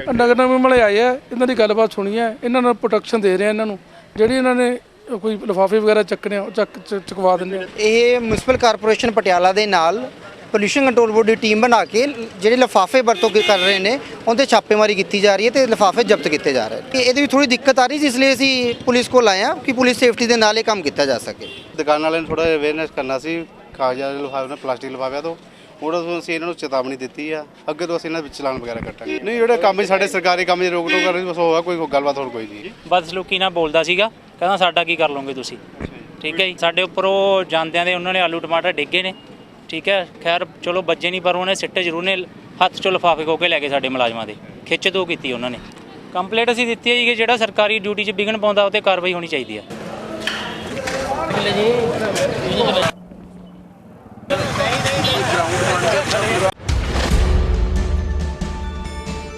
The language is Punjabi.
ਨਗਰ ਨਿਗਮ ਵਾਲੇ ਆਏ ਆ ਇਹਨਾਂ ਦੀ ਗੱਲਬਾਤ ਸੁਣੀ ਹੈ ਇਹਨਾਂ ਨੂੰ ਪ੍ਰੋਟੈਕਸ਼ਨ ਦੇ ਰਹੇ ਆ ਇਹਨਾਂ ਨੂੰ। ਜਿਹੜੀ ਇਹਨਾਂ ਨੇ ਕੋਈ ਲਿਫਾਫੇ ਵਗੈਰਾ ਚੱਕਣੇ ਆ ਉਹ ਚੱਕ ਚ- ਚੁਕਵਾ ਦਿੰਦੇ ਆ। ਇਹ ਮਿਊਨਿਸਪਲ ਕਾਰਪੋਰੇਸ਼ਨ ਪਟਿਆਲਾ ਦੇ ਨਾਲ ਪੋਲੂਸ਼ਨ ਕੰਟਰੋਲ ਬੋਰਡ ਦੀ ਟੀਮ ਬਣਾ ਕੇ ਜਿਹੜੇ ਲਿਫਾਫੇ ਵਰਤੋਂ ਕੇ ਕਰ ਰਹੇ ਨੇ ਉਹਦੇ ਛਾਪੇਮਾਰੀ ਕੀਤੀ ਜਾ ਰਹੀ ਹੈ ਤੇ ਲਿਫਾਫੇ ਜ਼ਬਤ ਕੀਤੇ ਜਾ ਰਹੇ ਨੇ। ਇਹਦੇ ਵਿੱਚ ਥੋੜੀ ਦਿੱਕਤ ਆ ਰਹੀ ਜਿਸ ਲਈ ਅਸੀਂ ਪੁਲਿਸ ਕੋਲ ਆਏ ਹਾਂ ਕਿ ਪੁਲਿਸ ਸੇਫਟੀ ਦੇ ਨਾਲ ਇਹ ਕੰਮ ਕੀਤਾ ਜਾ ਸਕੇ। ਦੁਕਾਨ ਵਾਲਿਆਂ ਨੂੰ ਥੋੜਾ ਅਵੇਅਰਨੈਸ ਕਰਨਾ ਸੀ ਕਾਗਜ਼ਾਂ ਦੇ ਲਿਫਾਫੇ ਨਾਲ ਪਲਾਸਟਿਕ ਲਿਫਾਫਿਆਂ ਤੋਂ। ਉਹਨਾਂ ਤੋਂ ਅਸੀਂ ਇਹਨਾਂ ਨੂੰ ਚੇਤਾਵਨੀ ਦਿੱਤੀ ਆ। ਅੱਗੇ ਤੋਂ ਅਸੀਂ ਇਹਨਾਂ ਵਿੱਚ ਚਲਾਨ ਵਗੈਰਾ ਕੱਟਾਂਗੇ। ਨਹੀਂ ਜਿਹੜੇ ਕੰਮ ਸਾਡੇ ਸਰਕਾਰੀ ਕੰਮ 'ਚ ਰੋਕ ਟੋਕ ਕਰ ਰਹੇ ਬਸ ਹੋਆ ਕੋਈ ਗੱਲਬਾਤ ਹੋਰ ਕੋਈ ਨਹੀਂ। ਬਦਸਲੂਕੀ ਨਾਲ ਬੋਲਦਾ ਸੀਗਾ। ਕਹਿੰਦਾ ਸਾਡਾ ਕੀ ਕਰ ਲਓਗੇ ਤੁਸੀਂ? ਠੀਕ ਹੈ ਜੀ। ਸਾਡੇ ਉੱਪਰ ਉਹ ਜਾਂਦਿਆਂ ਦੇ ਉਹਨਾਂ ਨੇ ਆਲੂ ਟਮਾਟਰ ਡਿੱਗੇ ਨੇ। ਠੀਕ ਹੈ। ਖੈਰ ਚਲੋ ਬੱਜੇ ਨਹੀਂ ਪਰ ਉਹਨੇ ਸਿੱਟੇ ਜ਼ਰੂਰ ਨੇ। ਹੱਥ 'ਚੋਂ ਲਿਫਾਫੇ ਖੋ ਕੇ ਲੈ ਗਏ ਸਾਡੇ ਮੁਲਾਜ਼ਮਾਂ ਦੇ। ਖਿੱਚ ਦੋ ਕੀਤੀ ਉਹਨਾਂ ਨੇ। ਕੰਪਲੇਂਟ ਅਸੀਂ ਦਿੱਤੀ ਹੈ ਜੀ ਕਿ ਜਿਹੜਾ ਸਰਕਾਰੀ ਡਿਊਟੀ 'ਚ ਵਿਘਨ ਪਾਉਂਦਾ ਉਹ ਤੇ ਕਾਰਵਾਈ ਹੋਣੀ ਚਾਹੀਦੀ ਹੈ।